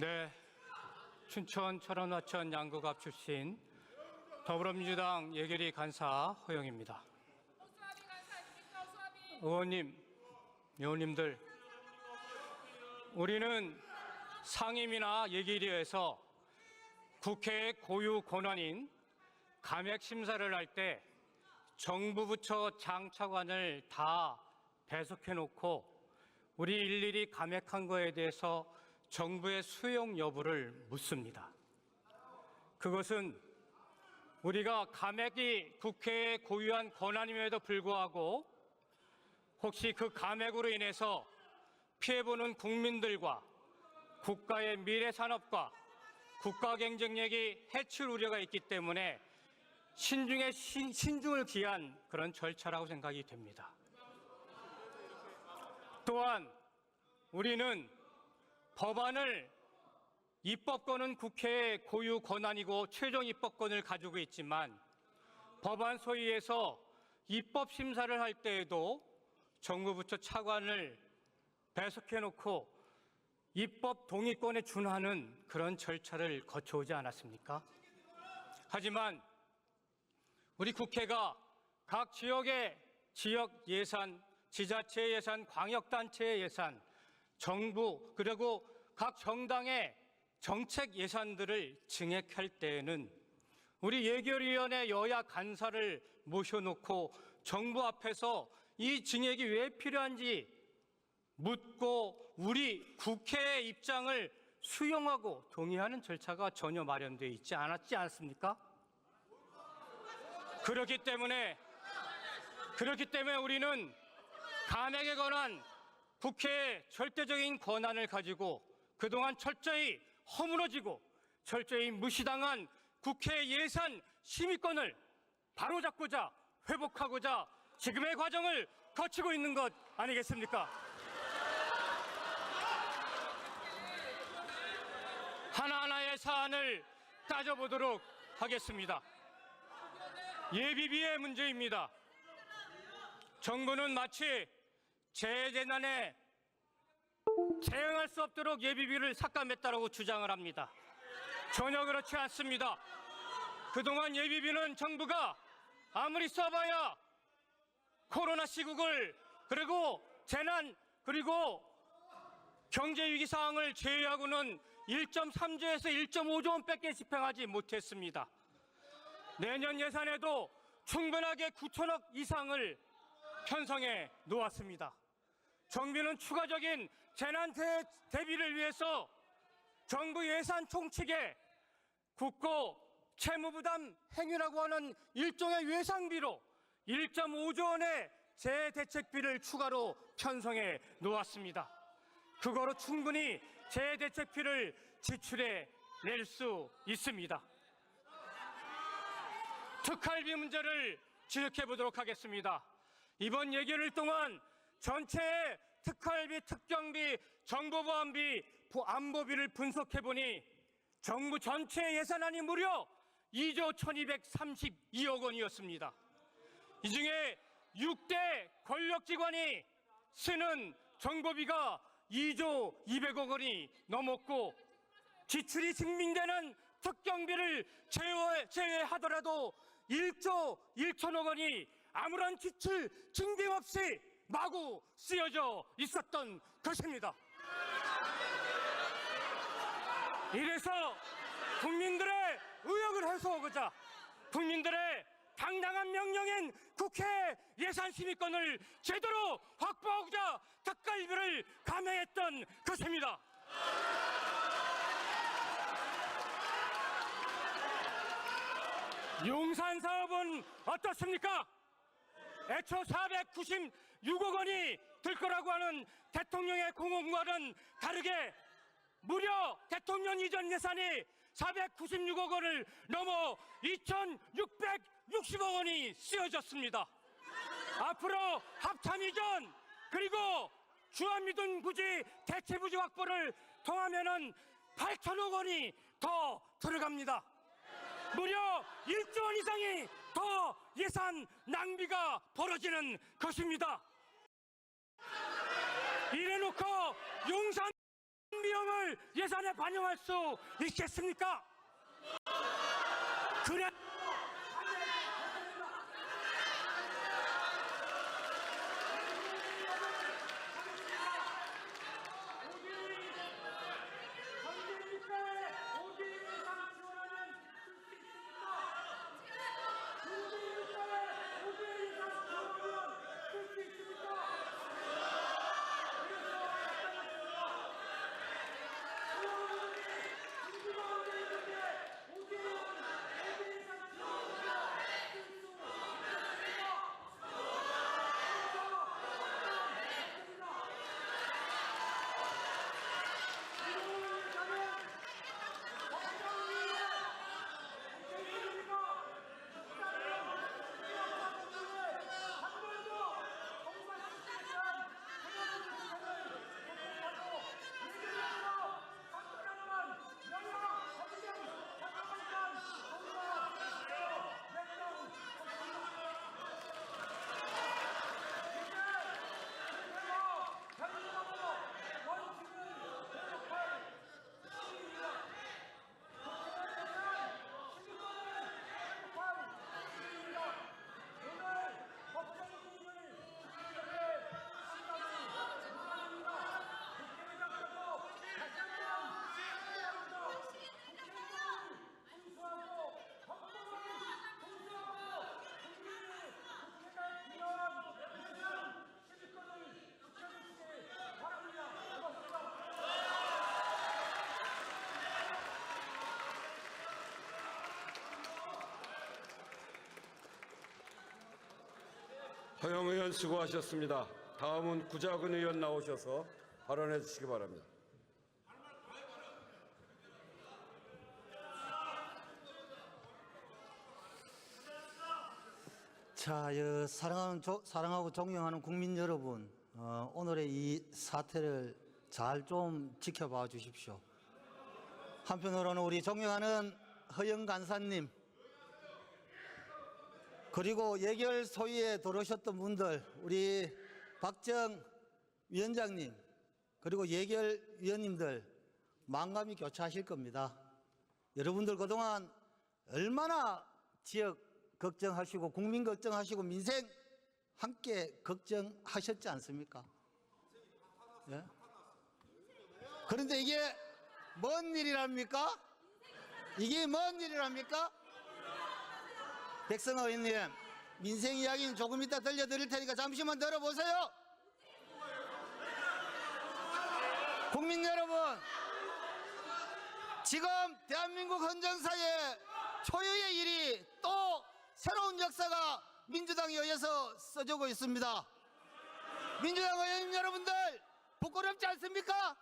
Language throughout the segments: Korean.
네, 춘천 철원 화천 양구갑 출신 더불어민주당 예결위 간사 허영입니다. 의원님, 의원님들, 우리는 상임이나 예결위에서 국회의 고유 권한인 감액 심사를 할 때 정부 부처 장차관을 다 배석해 놓고 우리 일일이 감액한 거에 대해서 정부의 수용 여부를 묻습니다. 그것은 우리가 감액이 국회에 고유한 권한임에도 불구하고 혹시 그 감액으로 인해서 피해보는 국민들과 국가의 미래 산업과 국가 경쟁력이 해칠 우려가 있기 때문에 신중에 신, 신중을 기한 그런 절차라고 생각이 됩니다. 또한 우리는 법안을 입법권은 국회의 고유 권한이고 최종 입법권을 가지고 있지만 법안 소위에서 입법 심사를 할 때에도 정부 부처 차관을 배석해 놓고 입법 동의권에 준하는 그런 절차를 거쳐오지 않았습니까? 하지만 우리 국회가 각 지역의 지역 예산, 지자체 예산, 광역단체 예산, 정부 그리고 각 정당의 정책 예산들을 증액할 때에는 우리 예결위원회 여야 간사를 모셔놓고 정부 앞에서 이 증액이 왜 필요한지 묻고 우리 국회의 입장을 수용하고 동의하는 절차가 전혀 마련되어 있지 않았지 않습니까? 그렇기 때문에 그렇기 때문에 우리는 감액에 관한 국회의 절대적인 권한을 가지고 그동안 철저히 허물어지고 철저히 무시당한 국회 예산 심의권을 바로잡고자 회복하고자 지금의 과정을 거치고 있는 것 아니겠습니까? 하나하나의 사안을 따져보도록 하겠습니다. 예비비의 문제입니다. 정부는 마치 재재난에 대응할 수 없도록 예비비를 삭감했다고 주장을 합니다. 전혀 그렇지 않습니다. 그동안 예비비는 정부가 아무리 써봐야 코로나 시국을 그리고 재난 그리고 경제 위기 상황을 제외하고는 1.3조에서 1.5조 원밖에 집행하지 못했습니다. 내년 예산에도 충분하게 9천억 이상을 편성해 놓았습니다. 정부는 추가적인 재난 대- 대비를 위해서 정부 예산 총칙에 국고 채무부담 행위라고 하는 일종의 예상비로 1.5조 원의 재대책비를 추가로 편성해 놓았습니다. 그거로 충분히 재대책비를 지출해 낼 수 있습니다. 특할비 문제를 지적해 보도록 하겠습니다. 이번 예결일 동안 전체 특할비, 특경비, 정보보안비, 부- 안보비를 분석해 보니 정부 전체 예산안이 무려 2조 1232억 원이었습니다. 이 중에 6대 권력기관이 쓰는 정보비가 2조 200억 원이 넘었고 지출이 증빙되는 특경비를 제외, 제외하더라도 1조 1천억 원이 아무런 지출 증빙 없이 마구 쓰여져 있었던 것입니다. 이래서 국민들의 의혹을 해소하고자 국민들의 당당한 명령인 국회 예산심의권을 제대로 확보하고자 특갈비를 감행했던 것입니다. 용산 사업은 어떻습니까? 애초 496억 원이 들 거라고 하는 대통령의 공언과는 다르게 무려 대통령 이전 예산이 496억 원을 넘어 2,660억 원이 쓰여졌습니다. 앞으로 합참 이전 그리고 주한미군 부지 대체 부지 확보를 통하면은 8천억 원이 더 들어갑니다. 무려 1조 원 이상이 더 예산 낭비가 벌어지는 것입니다. 이래놓고 용산 비용을 예산에 반영할 수 있겠습니까? 그래 허영 의원 수고하셨습니다. 다음은 구자근 의원 나오셔서 발언해 주시기 바랍니다. 자, 여, 사랑하는 조- 사랑하고 존경하는 국민 여러분, 어, 오늘의 이 사태를 잘 좀 지켜봐 주십시오. 한편으로는 우리 존경하는 허영 간사님, 그리고 예결 소위에 들어오셨던 분들, 우리 박정 위원장님, 그리고 예결 위원님들 만감이 교차하실 겁니다. 여러분들 그동안 얼마나 지역 걱정하시고 국민 걱정하시고 민생 함께 걱정하셨지 않습니까? 예? 그런데 이게 뭔 일이랍니까? 이게 뭔 일이랍니까? 백성아 의원님, 민생 이야기는 조금 이따 들려드릴 테니까 잠시만 들어보세요. 국민 여러분, 지금 대한민국 헌정사에 초유의 일이 또 새로운 역사가 민주당에 의해서 써지고 있습니다. 민주당 의원님 여러분들 부끄럽지 않습니까?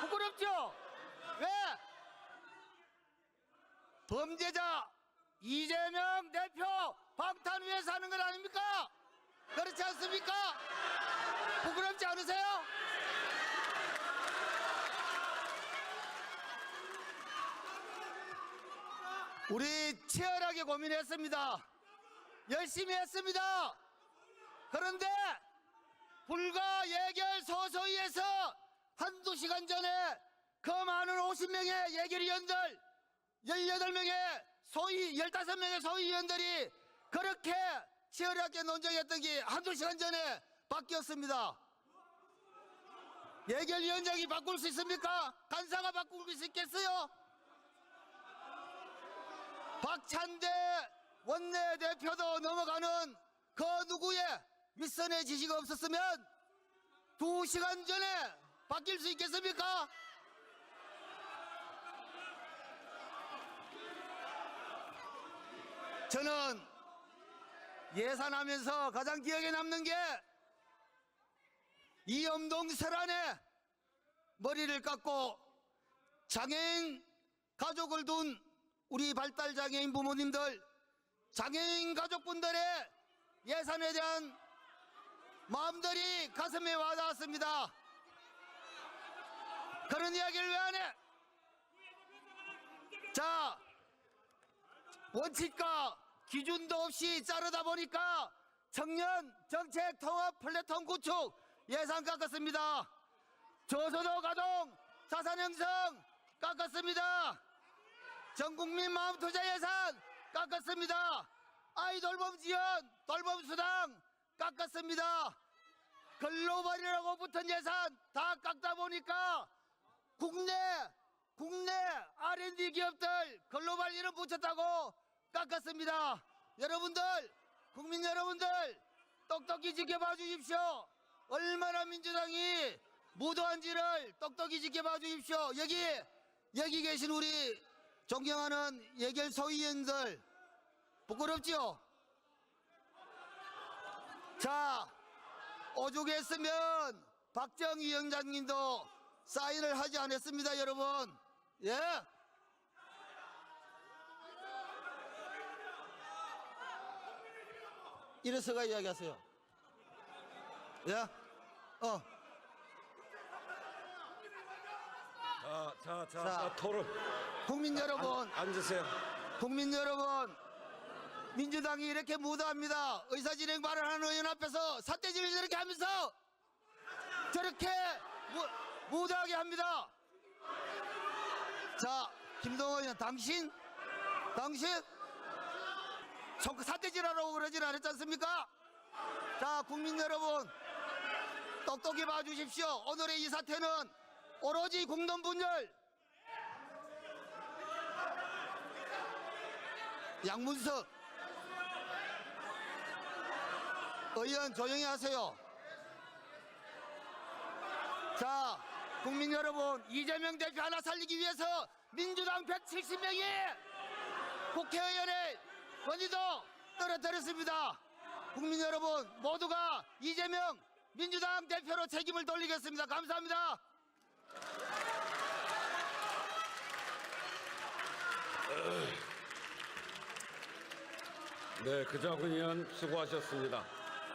부끄럽죠? 왜? 범죄자 이재명 대표 방탄 위해서 하는 건 아닙니까? 그렇지 않습니까? 부끄럽지 않으세요? 우리 치열하게 고민했습니다. 열심히 했습니다. 그런데 불과 예결 소소위에서 한두 시간 전에 그 많은 50명의 예결위원들 18명의 소위 15명의 소위위원들이 그렇게 치열하게 논쟁했던 게 한두 시간 전에 바뀌었습니다. 예결위원장이 바꿀 수 있습니까? 간사가 바꿀 수 있겠어요? 박찬대 원내대표도 넘어가는 그 누구의 윗선의 지시가 없었으면 두 시간 전에 바뀔 수 있겠습니까? 저는 예산하면서 가장 기억에 남는 게 이염동 설안에 머리를 깎고 장애인 가족을 둔 우리 발달 장애인 부모님들, 장애인 가족분들의 예산에 대한 마음들이 가슴에 와닿았습니다. 그런 이야기를 왜 안 해? 자, 원칙과 기준도 없이 자르다 보니까 청년 정책 통합 플랫폼 구축 예산 깎았습니다. 저소득 아동 자산 형성 깎았습니다. 전 국민 마음 투자 예산 깎았습니다. 아이 돌봄 지원, 돌봄 수당 깎았습니다. 글로벌이라고 붙은 예산 다 깎다 보니까 국내 R&D 기업들 글로벌 이름 붙였다고 깎았습니다. 여러분들 국민 여러분들 똑똑히 지켜봐 주십시오. 얼마나 민주당이 무도한지를 똑똑히 지켜봐 주십시오. 여기 여기 계신 우리 존경하는 예결 소위원들 부끄럽지요? 자 오죽했으면 박정 위원장님도 사인을 하지 않았습니다, 여러분. 예? 이래서가 이야기하세요. 예? 어. 자, 자, 자, 자. 자, 토론. 국민 여러분, 앉으세요. 국민 여러분, 민주당이 이렇게 무도합니다. 의사진행 발언 하는 의원 앞에서 사태질을 저렇게 하면서 저렇게 무, 무도하게 합니다. 자, 김동원 의원, 당신, 당신, 저 사태질하라고 그러진 않았지 않습니까? 자, 국민 여러분, 똑똑히 봐주십시오. 오늘의 이 사태는 오로지 공동 분열, 양문석 의원 조용히 하세요. 자, 국민 여러분, 이재명 대표 하나 살리기 위해서 민주당 170명이 국회의원의 권위도 떨어뜨렸습니다. 국민 여러분, 모두가 이재명 민주당 대표로 책임을 돌리겠습니다. 감사합니다. 네, 그자군 의원 수고하셨습니다.